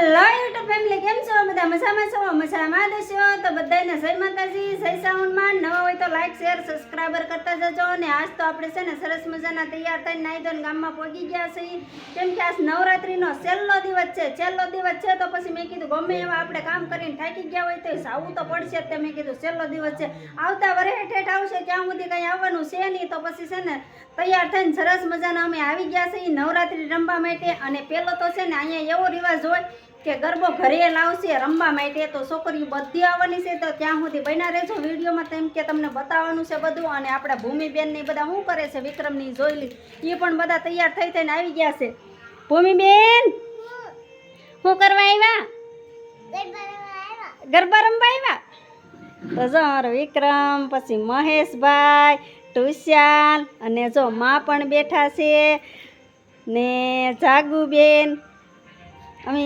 Hello YouTube family કેમ છો? બધા મજામાં છો? મજામાં દેશો તો બધાને જય માતાજી, જય સાઉન્ડમાં નવા હોય તો લાઈક શેર સબસ્ક્રાઈબર કરતા જજો. અને આજ તો આપણે છે ને સરસ મજાના તૈયાર થઈને નાઈ ધોઈને ગામમાં પહોંચી ગયા છીએ. કેમ કે આજ નવરાત્રીનો છેલ્લો દિવસ છે. છેલ્લો દિવસ છે તો પછી મેં કીધું ગમે એવા આપણે કામ કરીને થાકી ગયા હોય તો આવું તો પડશે જ તે મેં કીધું છેલ્લો દિવસ છે. આવતા વરે ઠેઠ આવશે. ત્યાં સુધી કંઈ આવવાનું છે નહીં તો પછી છે ને તૈયાર થઈને સરસ મજાના અમે આવી ગયા છીએ નવરાત્રી રમવા માટે. અને પહેલો તો છે ને અહીંયા એવો રિવાજ હોય કે ગરબો ઘરે લાવશે, રમવા માટે તો છોકરીઓ બધી આવવાની છે, તો ત્યાં સુધી બન્યા રહેજો વિડીયોમાં તેમ કે તમને બતાવવાનું છે બધું અને આપણા ભૂમિબેનને બધા શું કરે છે, વિક્રમની જોઈલી એ પણ બધા તૈયાર થઈ થઈને આવી ગયા છે. ભૂમિબેન, શું કરવા આવ્યા? ગરબા રમવા આવ્યા? તો જો અમારો વિક્રમ, પછી મહેશભાઈ ટુશાલ અને જો મા પણ બેઠા છે ને જાગુબેન અમે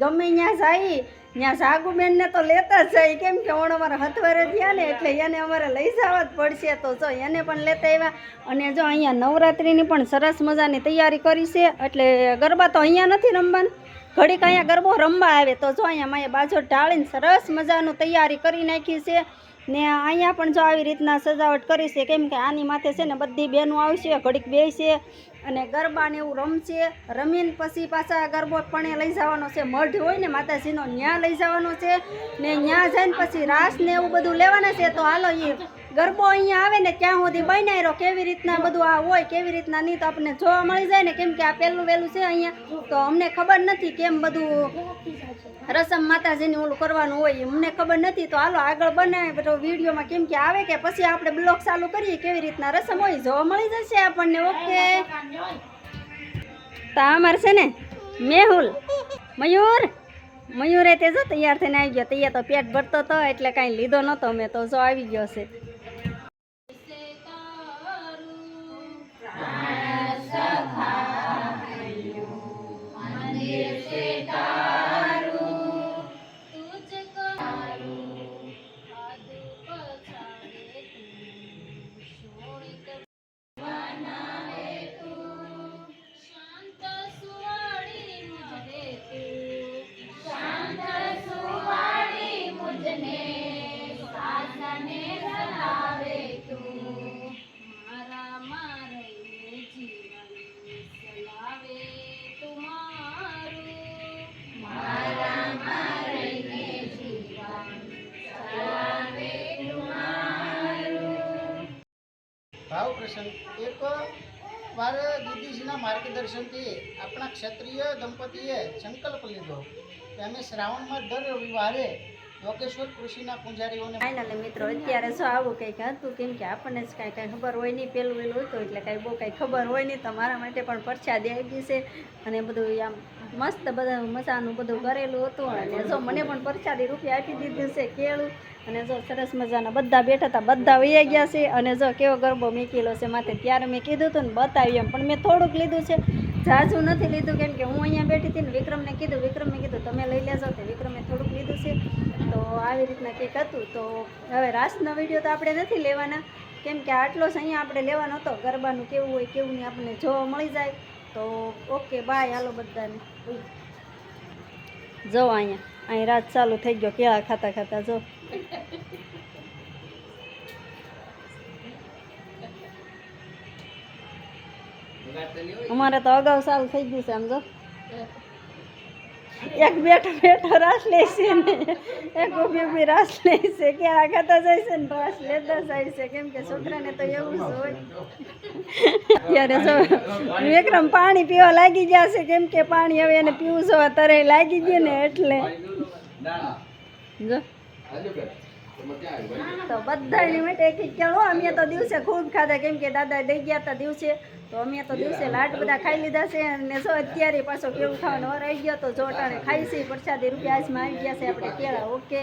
ગમે ત્યાં જઈએ ત્યાં જાગુબેનને તો લેતા જ જાય. કેમ કે ઓણ અમારા હથવારે થયા ને, એટલે એને અમારે લઈ જવા જ પડશે. તો જો એને પણ લેતા આવ્યા. અને જો અહીંયા નવરાત્રિની પણ સરસ મજાની તૈયારી કરી છે. એટલે ગરબા તો અહીંયા નથી રમવાના. ઘડીક અહીંયા ગરબો રમવા આવે. તો જો અહીંયા માએ બાજુ ઢાળીને સરસ મજાનું તૈયારી કરી નાખી છે. ને અહીંયા પણ જો આવી રીતના સજાવટ કરી છે, કેમ કે આની માથે છે ને બધી બહેનો આવશે ઘડીક બેસશે અને ગરબાને એવું રમશે. રમીને પછી પાછા ગરબો પણ લઈ જવાનો છે. મઢ હોય ને માતાજીનો ત્યાં લઈ જવાનો છે ને ત્યાં જઈને પછી રાસ ને એવું બધું લેવાના છે, તો હાલો એ ગરબો અહીંયા આવે ને ત્યાં સુધી બનાવ્યો કેવી રીતના બધું આ હોય, કેવી રીતના નહીં, તો આપણને જોવા મળી જાય ને કેમ કે આ પહેલું વહેલું છે અહીંયા. તો અમને ખબર નથી કેમ બધું રસમ માતાજીની ઓલું કરવાનું હોય અમને ખબર નથી. તો હાલો આગળ બનાવે બધો વિડીયોમાં કેમ કે આવે કે પછી આપણે બ્લોગ ચાલુ કરીએ, કેવી રીતના રસમ હોય, જોવા મળી જશે આપણને, ઓકે? તો અમારે છે ને મેહુલ, મયુર, મયુરે તે જો તૈયાર થઈને આવી ગયો. તૈયાર તો પેટ ભરતો હતો એટલે કાંઈ લીધો નહોતો મેં તો જો આવી ગયો છે. પ્રસંગ એક વાર દીદીજીના માર્ગદર્શનથી આપણા ક્ષત્રિય દંપતીએ સંકલ્પ લીધો કે અમે શ્રાવણમાં દર રવિવારે યોગેશ્વર કૃષિના પૂજારીઓને ફાઇનલી મિત્રો, અત્યારે શું આવું કંઈક હતું? કેમ આપણને કાંઈ કાંઈ ખબર હોય નહીં, પેલું પેલું હતું, એટલે કાંઈ બહુ કાંઈ ખબર હોય નહીં. તમારા માટે પણ પરછા આવી છે. અને બધું આમ મસ્ત બધા મજાનું બધું કરેલું હતું. અને જો મને પણ પરસાદી રૂપિયા આપી દીધું છે કેળું. અને જો સરસ મજાના બધા બેઠા હતા, બધા વૈયા ગયા છે. અને જો કેવો ગરબો મેકેલો છે માથે, ત્યારે મેં કીધું હતું ને બતાવ્યું એમ. પણ મેં થોડુંક લીધું છે. ઝાઝું નથી લીધું કેમ કે હું અહીંયા બેઠી હતી ને વિક્રમને કીધું વિક્રમને કીધું, તમે લઈ લેજો. તો વિક્રમે થોડુંક લીધું છે. તો આવી રીતના કંઈક હતું. તો હવે રાસનો વીડિયો તો આપણે નથી લેવાના. કેમ કે આટલો જ અહીંયા આપણે લેવાનો હતો. ગરબાનું કેવું હોય, કેવું નહીં, આપણને જોવા મળી જાય. તો ઓકે બાય હાલો બધાને. જો અહીંયા અહીં રાત ચાલુ થઈ ગયો કેળા ખાતા ખાતા જો. અમારે તો અગાઉ ચાલુ થઈ ગયું છે આમ જો. એક બેઠો બેઠો રાસ લે છે ને, એક ઊભી ઊભી રાસ લે છે કેળા ખાતા જાય ને, રાસ લેતા જાય છે. કેમ કે છોકરાને તો એવું હોય. ત્યારે જો વિક્રમ પાણી પીવા લાગી ગયા છે, કેમ કે પાણી હવે એને પીવું જોવા તરે લાગી ગયું ને એટલે. જો. તો બધાની માટે એક કેળો, અમે તો દિવસે ખૂબ ખાધા, કેમ કે દાદા દઈ ગયા હતા દિવસે. તો અમે તો દિવસે લાટ બધા ખાઈ લીધા છે અને જો અત્યારે પાછો કેવું ખાવાનો રહી આવી ગયો તો જો અટાણે ખાઈ છે. પ્રસાદી રૂપિયા આજમાં આવી ગયા છે. આપણે કેળા ઓકે.